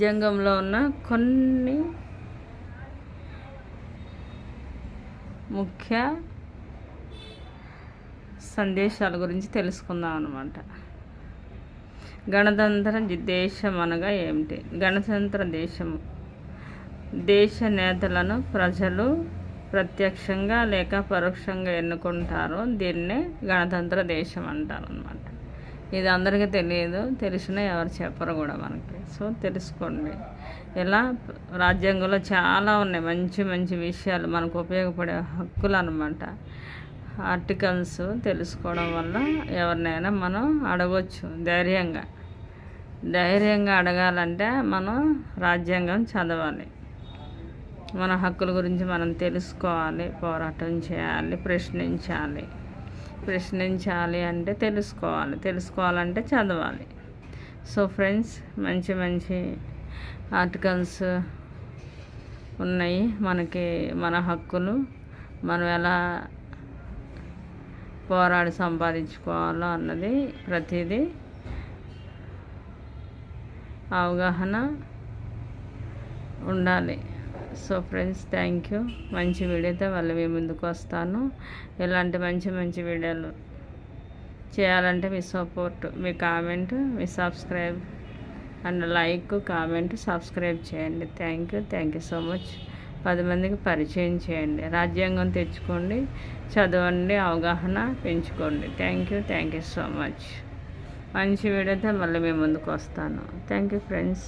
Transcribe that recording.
రాజ్యాంగంలో ఉన్న కొన్ని ముఖ్య సందేశాల గురించి తెలుసుకుందాం అనమాట గణతంత్ర దేశం అనగా ఏమిటి? గణతంత్ర దేశము దేశ నేతలను ప్రజలు ప్రత్యక్షంగా లేక పరోక్షంగా ఎన్నుకుంటారు దీన్నే గణతంత్ర దేశం అంటారు అనమాట ఇది అందరికీ తెలియదు తెలిసినా ఎవరు చెప్పరు కూడా మనకి. సో తెలుసుకోండి. ఇలా రాజ్యాంగంలో చాలా ఉన్నాయి మంచి మంచి విషయాలు మనకు ఉపయోగపడే హక్కులు అనమాట ఆర్టికల్స్ తెలుసుకోవడం వల్ల ఎవరినైనా మనం అడగవచ్చు ధైర్యంగా. ధైర్యంగా అడగాలంటే మనం రాజ్యాంగం చదవాలి. మన హక్కుల గురించి మనం తెలుసుకోవాలి పోరాటం చేయాలి ప్రశ్నించాలి. ప్రశ్నించాలి అంటే తెలుసుకోవాలి. తెలుసుకోవాలంటే చదవాలి. సో ఫ్రెండ్స్ మంచి మంచి ఆర్టికల్స్ ఉన్నాయి మనకి మన హక్కులు. మనం ఎలా పోరాడి సంపాదించుకోవాలో అన్నది ప్రతిదీ అవగాహన ఉండాలి. సో ఫ్రెండ్స్ థ్యాంక్ యూ మంచి వీడియోతో మళ్ళీ మీ ముందుకు వస్తాను. ఇలాంటి మంచి మంచి వీడియోలు చేయాలంటే మీ సపోర్ట్ మీ comment me subscribe and like comment subscribe చేయండి. Thank you thank you so much పది మందికి పరిచయం చేయండి. రాజ్యాంగం తెచ్చుకోండి చదవండి అవగాహన పెంచుకోండి. Thank you thank you so much మంచి వీడియోతో మళ్ళీ మీ ముందుకు వస్తాను. Thank you friends